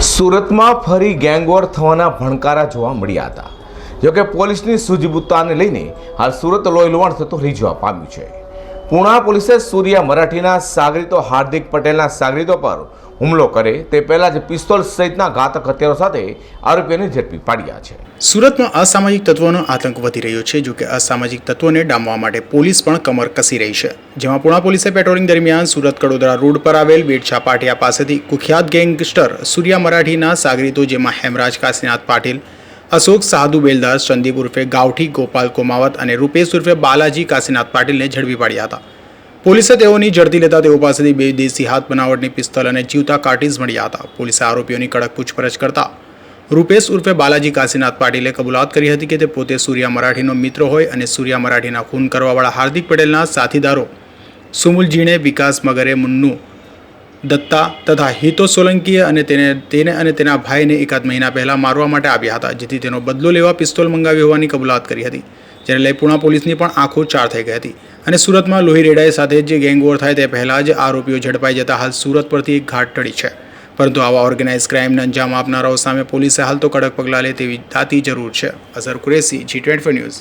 સુરતમાં ફરી ગેંગવોર થવાના ભણકારા જોવા મળ્યા હતા. જોકે પોલીસની સૂઝબૂછતાને લઈને હાલ સુરત લોહીલુહાણ થતું રહી જવા પામ્યું છે. પુણા પોલીસે સૂર્યા મરાઠીના સાગરીતો, હાર્દિક પટેલના સાગરીતો પર હુમલો કરે તે પહેલાં જ પિસ્તોલ સહિતના ઘાતક હથિયારો સાથે આરોપીઓને ઝડપી પાડ્યા છે. સુરતમાં અસામાજિક તત્વોનો આતંક વધી રહ્યો છે, જોકે અસામાજિક તત્વોને ડામવા માટે પોલીસ પણ કમર કસી રહી છે. જેમાં પુણા પોલીસે પેટ્રોલિંગ દરમિયાન સુરત કડોદરા રોડ પર આવેલ બેડછા પાટિયા પાસેથી કુખ્યાત ગેંગસ્ટર સૂર્યા મરાઠીના સાગરીતો, જેમાં હેમરાજ કાશીનાથ પાટીલ અશોક સાધુ બેલદાસ, સંદીપ ઉર્ફે ગાવઠી, ગોપાલ કોમાવત અને રૂપેશ ઉર્ફે બાલાજી કાશીનાથ પાટીલને ઝડપી પાડ્યા હતા. પોલીસે તેઓની ઝડપી લેતા તેઓ પાસેથી બે દેશી હાથ બનાવટની પિસ્તોલ અને જીવતા કાર્ટીઝ મળ્યા હતા. પોલીસે આરોપીઓની કડક પૂછપરછ કરતા રૂપેશ ઉર્ફે બાલાજી કાશીનાથ પાટીલે કબૂલાત કરી હતી કે તે પોતે સૂર્યા મરાઠીનો મિત્ર હોય અને સૂર્યા મરાઠીના ખૂન કરવાવાળા હાર્દિક પટેલના સાથીદારો સુમુલજીણે વિકાસ મગરે મુન્નુ દત્તા તથા હિતો સોલંકીએ અને તેને તેને અને તેના ભાઈને એકાદ મહિના પહેલા મારવા માટે આવ્યા હતા, જેથી તેનો બદલો લેવા પિસ્તોલ મંગાવી હોવાની કબૂલાત કરી હતી. જેને લઈ પુણા પોલીસની પણ આંખો ચાર થઈ ગઈ હતી. અને સુરતમાં લોહી રેડાઈ સાથે જે ગેંગવોર થાય તે પહેલાં જ આરોપીઓ ઝડપાઈ જતા હાલ સુરત પરથી એક ઘાટ ટળી છે. પરંતુ આવા ઓર્ગેનાઇઝ ક્રાઇમને અંજામ આપનારાઓ સામે પોલીસે હાલ તો કડક પગલાં લે તેવી તાતી જરૂર છે. Azhar Qureshi ji twenty news